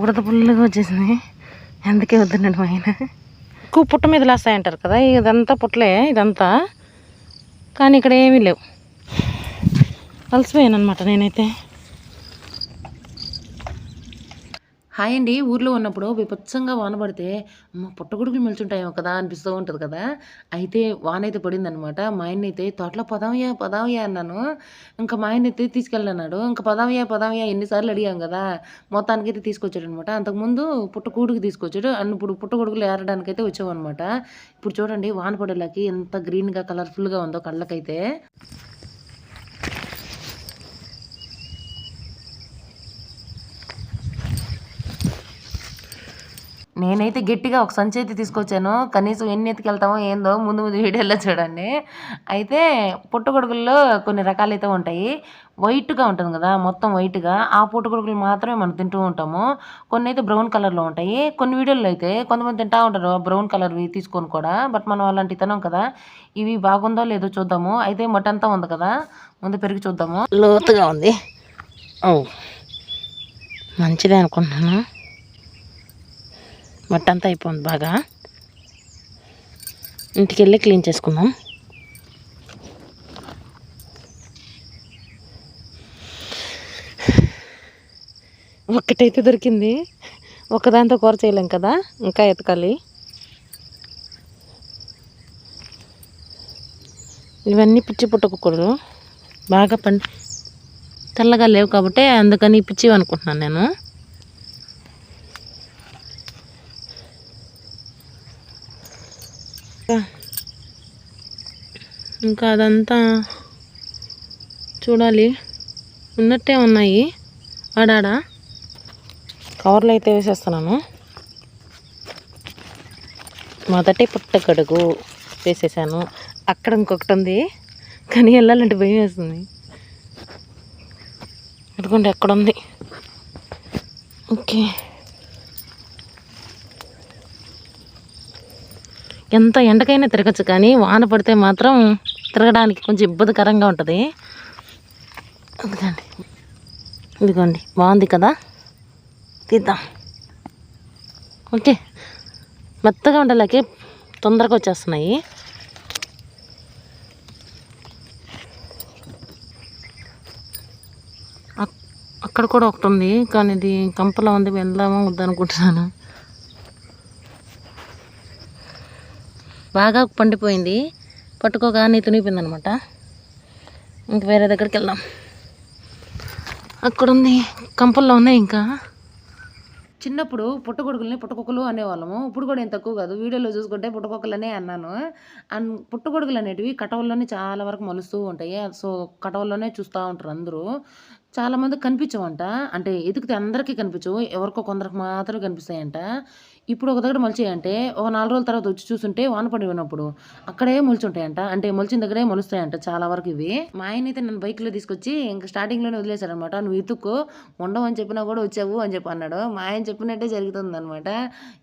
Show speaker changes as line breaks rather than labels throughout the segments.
బుడత పుల్లగా వచ్చేసింది. అందుకే వద్దన్నాడు మా ఆయన. ఎక్కువ పుట్ట మీద లేస్తాయంటారు కదా ఇదంతా పుట్టలే ఇదంతా. కానీ ఇక్కడ ఏమీ లేవు. అలసిపోయాను అనమాట నేనైతే. హాయ్ అండి. ఊర్లో ఉన్నప్పుడు విపత్సంగా వాన పడితే అమ్మ పుట్టగొడుగులు మెలుచుంటాయేమో కదా అనిపిస్తూ ఉంటుంది కదా. అయితే వాన అయితే పడిందనమాట. మా ఆయన అయితే తోటలో పదావయ్యా పదావయ్యా అన్నాను. ఇంకా మా ఆయన అయితే తీసుకెళ్ళన్నాడు ఇంకా పదావయ్యా పదావయ్యా ఎన్నిసార్లు అడిగాం కదా. మొత్తానికి అయితే తీసుకొచ్చాడు అనమాట అంతకుముందు పుట్టకూడుకు తీసుకొచ్చాడు. అండ్ ఇప్పుడు పుట్టగొడుగులు ఏరడానికి అయితే వచ్చామన్నమాట ఇప్పుడు చూడండి వాన పడేలాకి ఎంత గ్రీన్గా కలర్ఫుల్గా ఉందో కళ్ళకైతే. నేనైతే గట్టిగా ఒక సంచి అయితే తీసుకొచ్చాను. కనీసం ఎన్ని ఎత్తుకెళ్తామో ఏందో ముందు ముందు వీడియోలో చూడండి. అయితే పుట్టగొడుగుల్లో కొన్ని రకాలు అయితే ఉంటాయి. వైట్గా ఉంటుంది కదా మొత్తం వైట్గా. ఆ పుట్టగొడుగులు మాత్రమే మనం తింటూ ఉంటాము. కొన్ని అయితే బ్రౌన్ కలర్లో ఉంటాయి. కొన్ని వీడియోల్లో అయితే కొంతమంది తింటా ఉంటారు బ్రౌన్ కలర్వి తీసుకొని కూడా. బట్ మనం అలాంటి తినం కదా. ఇవి బాగుందో లేదో చూద్దాము. అయితే మటంతా ఉంది కదా ముందు పెరిగి చూద్దాము. లోతుగా ఉంది. ఓ మంచిదే అనుకుంటున్నాను. మట్ట అంతా అయిపోయింది బాగా. ఇంటికి వెళ్ళి క్లీన్ చేసుకుందాం. ఒక్కటైతే దొరికింది. ఒకదాంతో కూర చేయలేం కదా ఇంకా ఎతకాలి. ఇవన్నీ పిచ్చి పుట్టకూడదు బాగా పండి తెల్లగా లేవు కాబట్టి అందుకని పిచ్చివి అనుకుంటున్నాను నేను. ఇంకా అదంతా చూడాలి. ఉన్నట్టే ఉన్నాయి. ఆడాడ? కవర్లు అయితే వేసేస్తున్నాను. మొదటి పుట్టగడుగు వేసేసాను. అక్కడ ఇంకొకటి ఉంది. కానీ వెళ్ళాలంటే భయం వేస్తుంది. అదిగోండి ఎక్కడ ఉంది. ఓకే. ఎంత ఎండకైనా తిరగచ్చు కానీ వాన పడితే మాత్రం తిరగడానికి కొంచెం ఇబ్బందికరంగా ఉంటుంది. అందుకండి ఇదిగోండి బాగుంది కదా? తీద్దాం. ఓకే. మెత్తగా ఉండలేకే తొందరగా వచ్చేస్తున్నాయి. అక్కడ కూడా ఒకటి ఉంది కానీ ఇది కంపలో ఉంది వెళ్దామా వద్దనుకుంటున్నాను బాగా పండిపోయింది. పట్టుకోగానే తునిగిపోయింది అనమాట ఇంక వేరే దగ్గరికి వెళ్దాం. అక్కడ ఉంది కంపల్లో ఉన్నాయి ఇంకా. చిన్నప్పుడు పుట్టగొడుగుల్ని పుట్టకొక్కలు అనేవాళ్ళము. ఇప్పుడు కూడా ఏం తక్కువ కాదు. వీడియోలో చూసుకుంటే పుట్టకొక్కలనే అన్నాను. అండ్ పుట్టగొడుగులు అనేటివి కటవల్లోనే చాలా వరకు మలుస్తూ ఉంటాయి. సో కటవల్లోనే చూస్తూ ఉంటారు అందరూ. చాలామంది కనిపించవంట. అంటే ఎతికితే అందరికీ కనిపించవు. ఎవరికో కొందరికి మాత్రమే కనిపిస్తాయంట. ఇప్పుడు ఒక దగ్గర మొలిచాయంటే ఒక నాలుగు రోజుల తర్వాత వచ్చి చూస్తుంటే వాన పడి ఉన్నప్పుడు అక్కడే మొలిచుంటాయంట. అంటే మొలిచిన దగ్గరే మొలుస్తాయంట చాలా వరకు ఇవి. మా ఆయన అయితే నన్ను బైక్లో తీసుకొచ్చి ఇంకా స్టార్టింగ్లోనే వదిలేశారనమాట. నువ్వు ఎత్తుక్కో ఉండవని చెప్పినా కూడా వచ్చావు అని చెప్పి అన్నాడు. మా ఆయన చెప్పినట్టే జరుగుతుంది అనమాట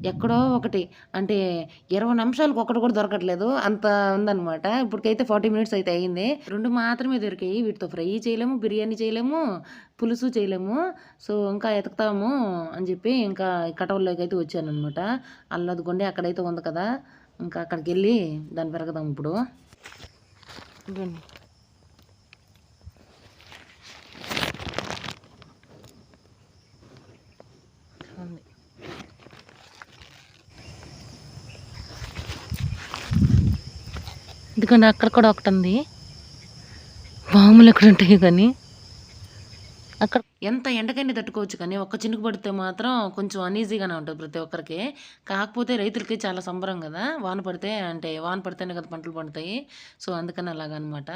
ఎక్కడో ఒకటి. అంటే ఇరవై నిమిషాలకు ఒకటి కూడా దొరకట్లేదు. అంత ఉందన్నమాట ఇప్పటికైతే ఫార్టీ మినిట్స్ అయితే అయింది. రెండు మాత్రమే దొరికాయి. వీటితో ఫ్రై చేయలేము బిర్యానీ చేయలేము. పులుసు చేయలేము. సో ఇంకా ఎతుకుతాము అని చెప్పి ఇంకా కటవల్లోకి అయితే వచ్చాను అనమాట అల్లదిగొండి అక్కడైతే ఉంది కదా ఇంకా అక్కడికి వెళ్ళి దాన్ని పెరగదాం ఇప్పుడు ఎందుకంటే అక్కడ కూడా ఒకటి ఉంది. పాములు ఎక్కడ ఉంటాయి కానీ. అక్కడ ఎంత ఎండకైనా తట్టుకోవచ్చు కానీ ఒక్క చినుకు పడితే మాత్రం కొంచెం అనీజీగానే ఉంటుంది ప్రతి ఒక్కరికి. కాకపోతే రైతులకి చాలా సంబరం కదా. వాన పడితే అంటే వాన పడితేనే కదా పంటలు పండుతాయి. సో అందుకని అలాగనమాట.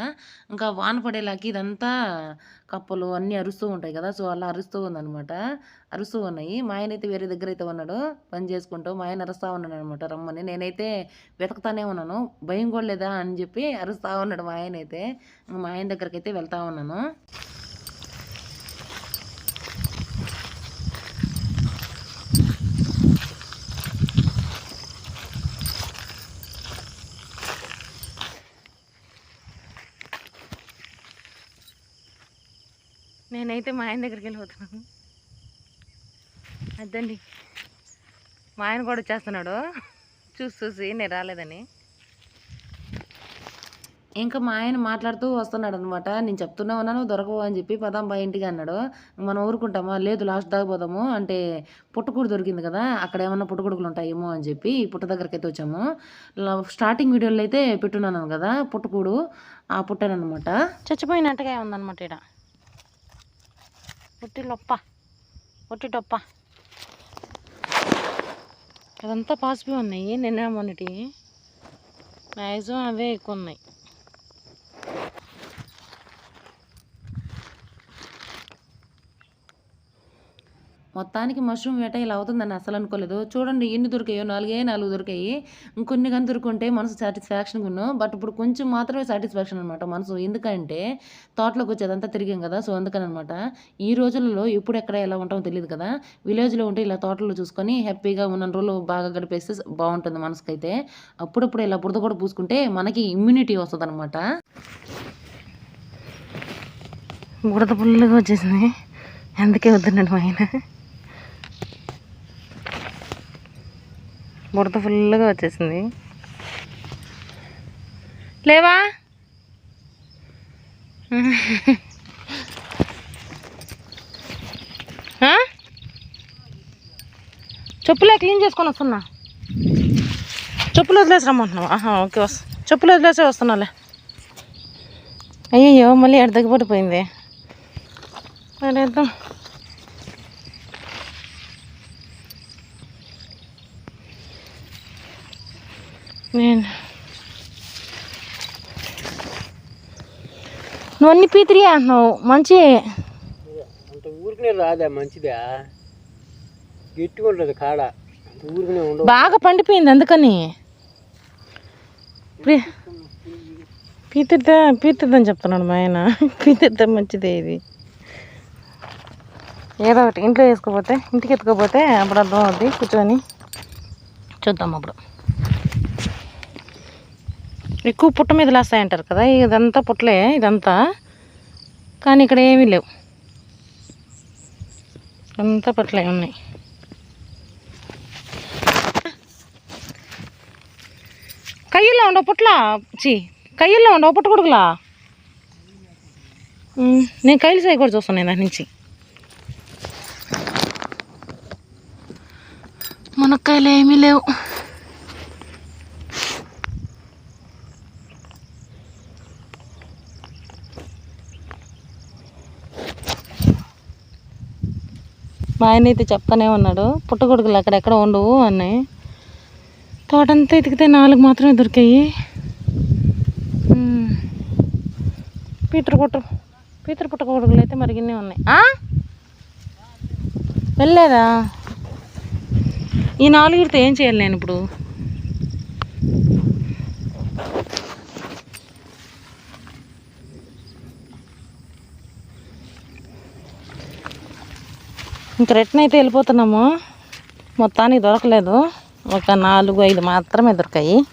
ఇంకా వాన పడేలాకి ఇదంతా కప్పలు అన్నీ అరుస్తూ ఉంటాయి కదా. సో అలా అరుస్తూ ఉందన్నమాట అరుస్తూ ఉన్నాయి. మా ఆయన అయితే వేరే దగ్గర అయితే ఉన్నాడు. పని చేసుకుంటూ మా ఆయన అరుస్తూ ఉన్నాడు అనమాట రమ్మని. నేనైతే వెతకతానే ఉన్నాను. భయం కూడా లేదా అని చెప్పి అరుస్తూ ఉన్నాడు మా ఆయన అయితే. మా ఆయన దగ్గరికి అయితే వెళ్తా ఉన్నాను. నేనైతే మా ఆయన దగ్గరికి వెళ్ళిపోతున్నాను
అదండి మా ఆయన కూడా వచ్చేస్తున్నాడు. చూసి చూసి నేను రాలేదని. ఇంకా మా ఆయన మాట్లాడుతూ వస్తున్నాడు అనమాట నేను చెప్తూనే ఉన్నాను దొరకవు అని చెప్పి పదాం బా ఇంటికి అన్నాడు. మనం ఊరుకుంటామా? లేదు లాస్ట్ దాకా పోదాము. అంటే పుట్టకూడు దొరికింది కదా అక్కడ ఏమన్నా పుట్టగొడుకులు ఉంటాయేమో అని చెప్పి పుట్ట దగ్గరికి అయితే వచ్చాము స్టార్టింగ్ వీడియోలో అయితే పెట్టున్నాను కదా పుట్టకూడు ఆ పుట్టానమాట చచ్చిపోయినట్టుగా ఉందన్నమాట ఇక్కడ పుట్టి లొప్ప అదంతా పాసిపోయి ఉన్నాయి నిన్న మొన్నటి. మ్యాక్సిమం అవే ఎక్కువ ఉన్నాయి. మొత్తానికి మష్రూమ్ వేట ఇలా అవుతుందని అసలు అనుకోలేదు. చూడండి ఎన్ని దొరికాయో నాలుగే నాలుగు దొరికాయి. ఇంకొన్ని కానీ దొరుకుంటే మనసు సాటిస్ఫాక్షన్గా ఉన్నాం. బట్ ఇప్పుడు కొంచెం మాత్రమే సాటిస్ఫాక్షన్ అనమాట మనసు. ఎందుకంటే తోటలోకి వచ్చేదంతా తిరిగాం కదా సో అందుకని అనమాట ఈ రోజులలో ఎప్పుడు ఎక్కడ ఎలా ఉంటామో తెలియదు కదా. విలేజ్లో ఉంటే ఇలా తోటలో చూసుకొని హ్యాపీగా ఉన్న రోజులు బాగా గడిపేస్తే బాగుంటుంది మనసుకైతే. అప్పుడప్పుడు ఇలా బురద కూడా పూసుకుంటే మనకి ఇమ్యూనిటీ వస్తుంది అనమాట బురద పుల్లగా వచ్చేసింది. అందుకే వద్దన్నాడు మా ఆయన. బురద ఫుల్గా వచ్చేసింది. లేవా? చెప్పులే క్లీన్ చేసుకొని వస్తున్నా. చెప్పులు వదిలేసి రమ్మంటున్నావా? ఓకే వస్తా చెప్పులు వదిలేసే వస్తున్నాలే. అయ్యయ్యో మళ్ళీ ఎడ తగ్గిపడిపోయింది నేను నువ్వు అన్ని పీతిరి అంటున్నావు. మంచి.
అంత ఊరికనే రాదా మంచిదా? గట్టిగా ఉంటుంది కాడ. ఊరికనే ఉండవు.
బాగా పండిపోయింది అందుకని. పీతిద్దా పీతిద్దని చెప్తున్నాడు మా ఆయన. పీతిద్దా మంచిదే ఇది. ఏదో ఒకటి ఇంట్లో వేసుకోపోతే ఇంటికి ఎత్తుకోపోతే అప్పుడు అర్థం అవుద్ది కూర్చొని చూద్దాం అప్పుడు. ఎక్కువ పుట్ట మీద లేస్తాయంటారు కదా ఇదంతా పుట్టలే ఇదంతా. కానీ ఇక్కడ ఏమీ లేవు. అంతా పుట్టలే ఉన్నాయి. కయ్యల్లో ఉండవు పుట్లా చి కయ్యల్లో ఉండవు పుట్ట కొడుకులా? నేను కైలు సై కూడా చూస్తాను దాని నుంచి. మునక్కాయలు ఏమీ లేవు. మా ఆయన అయితే చెప్తానే ఉన్నాడు. పుట్టగొడుగులు అక్కడెక్కడ ఉండవు అని. తోటంతా ఎతికితే నాలుగు మాత్రమే దొరికాయి. మ్మ్. పీతరు పుట్ట పీతరు పుట్టగొడుగులు అయితే మరిగిన్నే ఉన్నాయి. వెళ్ళలేదా? ఈ నాలుగుతో ఏం చేయాలి నేను ఇప్పుడు? ఇంక రిటర్న్ అయితే వెళ్ళిపోతున్నాము. మొత్తానికి దొరకలేదు. ఒక నాలుగు ఐదు మాత్రమే దొరికాయి.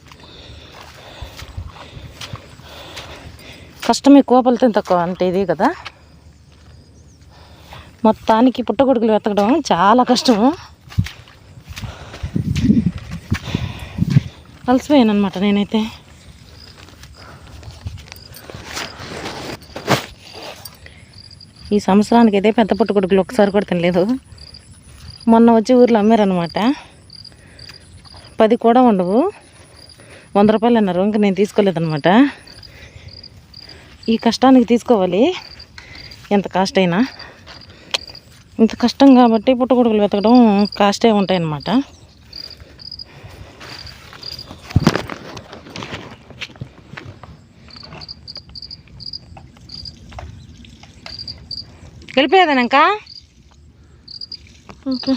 కష్టం ఎక్కువ ఫలితం తక్కువ? అంటే ఇది కదా. మొత్తానికి పుట్టగొడుగులు వెతకడం చాలా కష్టము. అలసిపోయాను అనమాట నేనైతే. ఈ సంవత్సరానికి అయితే పెద్ద పుట్టగొడుగులు ఒకసారి కూడా తినలేదు. మొన్న వచ్చి ఊర్లో అమ్మారనమాట పది కూడా ఉండవు. వంద రూపాయలు అన్నారు. ఇంకా నేను తీసుకోలేదనమాట ఈ కష్టానికి తీసుకోవాలి. ఎంత కాస్ట్ అయినా. ఇంత కష్టం కాబట్టి పుట్టగొడుగులు వెతకడం కాస్టే ఉంటాయన్నమాట. వెళ్ళిపోయేదానంక ఓకే.